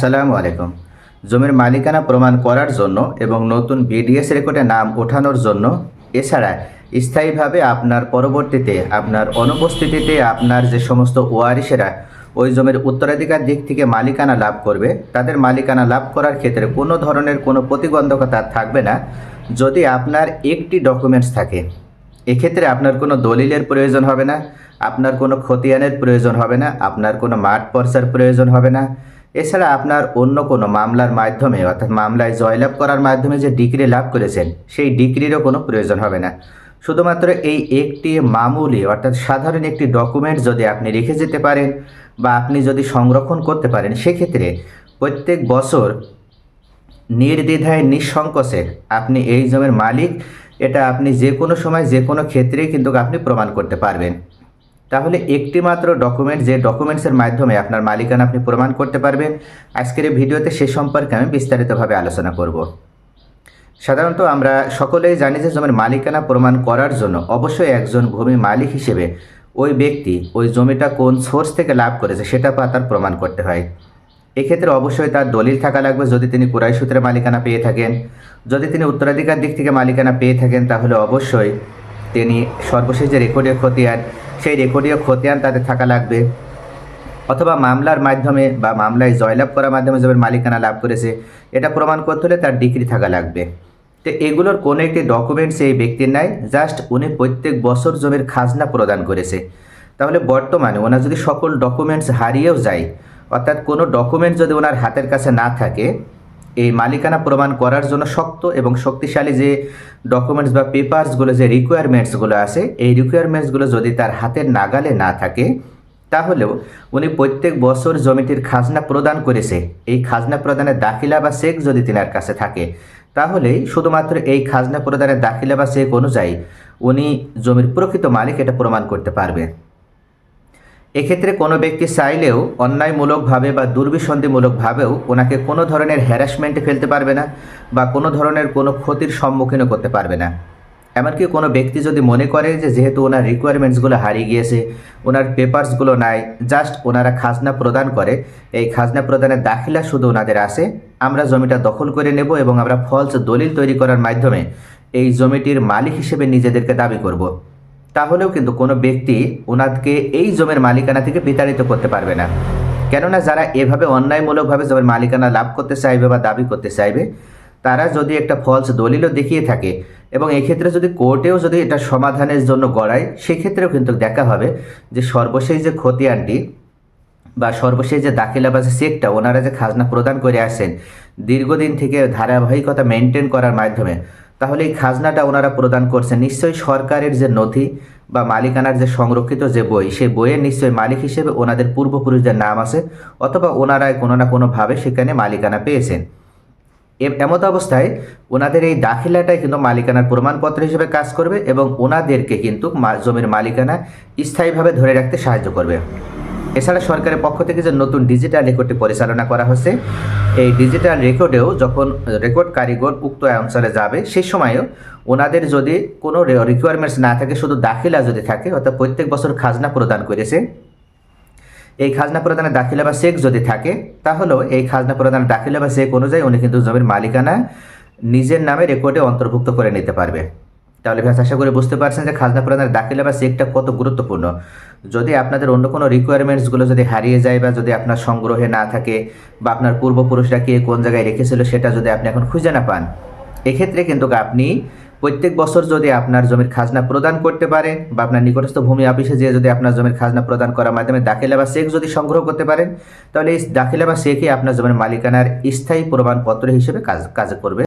আসসালামু আলাইকুম। জমির মালিকানা প্রমাণ করার জন্য এবং নতুন বিডিএস রেকর্ডে নাম ওঠানোর জন্য এছাড়া স্থায়ীভাবে আপনার পরবর্তীতে, আপনার অনুপস্থিতিতে, আপনার যে সমস্ত ওয়ারিসেরা ওই জমির উত্তরাধিকার দিক থেকে মালিকানা লাভ করবে, তাদের মালিকানা লাভ করার ক্ষেত্রে কোনো ধরনের কোনো প্রতিবন্ধকতা থাকবে না। যদি আপনার একটি ডকুমেন্টস থাকে, এক্ষেত্রে আপনার কোনো দলিলের প্রয়োজন হবে না, আপনার কোনো খতিয়ানের প্রয়োজন হবে না, আপনার কোনো মাঠ পর্চার প্রয়োজন হবে না। এছাড়া আপনার অন্য কোনো মামলার মাধ্যমে, অর্থাৎ মামলায় জয়লাভ করার মাধ্যমে যে ডিগ্রি লাভ করেছেন, সেই ডিগ্রিরও কোনো প্রয়োজন হবে না। শুধুমাত্র এই একটি মামুলি, অর্থাৎ সাধারণ একটি ডকুমেন্ট যদি আপনি রেখে যেতে পারেন বা আপনি যদি সংরক্ষণ করতে পারেন, সেক্ষেত্রে প্রত্যেক বছর নির্দ্বিধায়, নিঃসংকোচে আপনি এই জমির মালিক, এটা আপনি যে কোনো সময়, যে কোনো ক্ষেত্রেই কিন্তু আপনি প্রমাণ করতে পারবেন। তাহলে একটি মাত্র ডকুমেন্ট যে ডকুমেন্টসের মাধ্যমে আপনার মালিকানা আপনি প্রমাণ করতে পারবেন, আজকের এই ভিডিওতে সে সম্পর্কে আমি বিস্তারিতভাবে আলোচনা করব। সাধারণত আমরা সকলেই জানি যে জমির মালিকানা প্রমাণ করার জন্য অবশ্যই একজন ভূমি মালিক হিসেবে ওই ব্যক্তি ওই জমিটা কোন সোর্স থেকে লাভ করেছে সেটা তার প্রমাণ করতে হয়। এক্ষেত্রে অবশ্যই তার দলিল থাকা লাগবে। যদি তিনি কুরাই সূত্রে মালিকানা পেয়ে থাকেন, যদি তিনি উত্তরাধিকার দিক থেকে মালিকানা পেয়ে থাকেন, তাহলে অবশ্যই তিনি সর্বশেষ যে রেকর্ডীয় খতিয়ান সেই রেকর্ডীয় খতিয়ান তাদের থাকা লাগবে। অথবা মামলার মাধ্যমে বা মামলায় জয়লাভ করার মাধ্যমে জমির মালিকানা লাভ করেছে, এটা প্রমাণ করতে হলে তার ডিগ্রি থাকা লাগবে। তো এগুলোর কোনো একটি ডকুমেন্টস এই ব্যক্তির নাই জাস্ট উনি প্রত্যেক বছর জমির খাজনা প্রদান করেছে। তাহলে বর্তমানে ওনার যদি সকল ডকুমেন্টস হারিয়েও যায়, অর্থাৎ কোনো ডকুমেন্ট যদি ওনার হাতের কাছে না থাকে এই মালিকানা প্রমাণ করার জন্য শক্ত এবং শক্তিশালী যে ডকুমেন্টস বা পেপারসগুলো যে রিকোয়ারমেন্টসগুলো আছে, এই রিকোয়ারমেন্টসগুলো যদি তার হাতের নাগালে না থাকে, তাহলেও উনি প্রত্যেক বছর জমিটির খাজনা প্রদান করেছে। এই খাজনা প্রদানের দাখিলা বা চেক যদি তিনার কাছে থাকে তাহলেই শুধুমাত্র এই খাজনা প্রদানের দাখিলা বা চেক অনুযায়ী উনি জমির প্রকৃত মালিক এটা প্রমাণ করতে পারবে। এক্ষেত্রে কোনো ব্যক্তি চাইলেও অন্যায়মূলকভাবে বা দুর্বিসন্ধিমূলকভাবেও ওনাকে কোনো ধরনের হ্যারাসমেন্টে ফেলতে পারবে না বা কোনো ধরনের কোনো ক্ষতির সম্মুখীনও করতে পারবে না এমনকি কোনো ব্যক্তি যদি মনে করে যে যেহেতু ওনার রিকোয়ারমেন্টসগুলো হারিয়ে গিয়েছে, ওনার পেপারসগুলো নাই জাস্ট ওনারা খাজনা প্রদান করে, এই খাজনা প্রদানের দাখিলা শুধু ওনাদের আসে আমরা জমিটা দখল করে নেব এবং আমরা ফলস দলিল তৈরি করার মাধ্যমে এই জমিটির মালিক হিসেবে নিজেদেরকে দাবি করব। তাহলেও কিন্তু কোনো ব্যক্তি ওনাকে এই জমির মালিকানা থেকে বিতাড়িত করতে পারবে না। কেননা যারা এভাবে অন্যায়মূলকভাবে জমির মালিকানা লাভ করতে চাইবে বা দাবি করতে চাইবে, তারা যদি একটা ফলস দলিলও দেখিয়ে থাকে এবং এক্ষেত্রে যদি কোর্টেও যদি এটা সমাধানের জন্য গড়ায়, সেক্ষেত্রেও কিন্তু দেখা হবে যে সর্বশেষ যে খতিয়ানটি বা সর্বশেষ যে দাখিলা বা যে চেকটা, ওনারা যে খাজনা প্রদান করে আসেন দীর্ঘদিন থেকে ধারাবাহিকতা মেনটেন করার মাধ্যমে তাহলে এই খাজনাটা ওনারা প্রদান করছেন। নিশ্চয়ই সরকারের যে নথি বা মালিকানার যে সংরক্ষিত যে বই, সেই বইয়ের নিশ্চয়ই মালিক হিসেবে ওনাদের পূর্বপুরুষদের নাম আছে অথবা ওনারাই কোনো না কোনোভাবে সেখানে মালিকানা পেয়েছেন। এমত অবস্থায় ওনাদের এই দাখিলাটাই কিন্তু মালিকানার প্রমাণপত্র হিসেবে কাজ করবে এবং ওনাদেরকে কিন্তু জমির মালিকানা স্থায়ীভাবে ধরে রাখতে সাহায্য করবে। এছাড়া সরকারের পক্ষ থেকে যে নতুন ডিজিটাল রেকর্ডটি পরিচালনা করা হচ্ছে, এই ডিজিটাল রেকর্ডেও যখন রেকর্ড কারিগর উক্ত অঞ্চলে যাবে সেই সময়ও ওনাদের যদি কোনো রিকোয়ারমেন্টস না থাকে, শুধু দাখিলা যদি থাকে, অর্থাৎ প্রত্যেক বছর খাজনা প্রদান করেছে, এই খাজনা প্রদানের দাখিলা বা চেক যদি থাকে, তাহলেও এই খাজনা প্রদানের দাখিলা বা চেক অনুযায়ী উনি কিন্তু জমির মালিকানা নিজের নামে রেকর্ডে অন্তর্ভুক্ত করে নিতে পারবে। তাহলে ভাই আশা করে বুঝতে পারছেন যে খাজনা প্রদানের দাখিলা বা চেকটা কত গুরুত্বপূর্ণ। যদি আপনাদের অন্য কোনো রিকোয়ারমেন্টসগুলো যদি হারিয়ে যায় বা যদি আপনার সংগ্রহে না থাকে বা আপনার পূর্বপুরুষরা কে কোন জায়গায় রেখেছিল সেটা যদি আপনি এখন খুঁজে না পান, এক্ষেত্রে কিন্তু আপনি প্রত্যেক বছর যদি আপনার জমির খাজনা প্রদান করতে পারেন বা আপনার নিকটস্থ ভূমি অফিসে যেয়ে যদি আপনার জমির খাজনা প্রদান করার মাধ্যমে দাখিলা বা চেক যদি সংগ্রহ করতে পারেন, তাহলে এই দাখিলা বা চেকই আপনার জমির মালিকানার স্থায়ী প্রমাণপত্র হিসেবে কাজ কাজ করবে।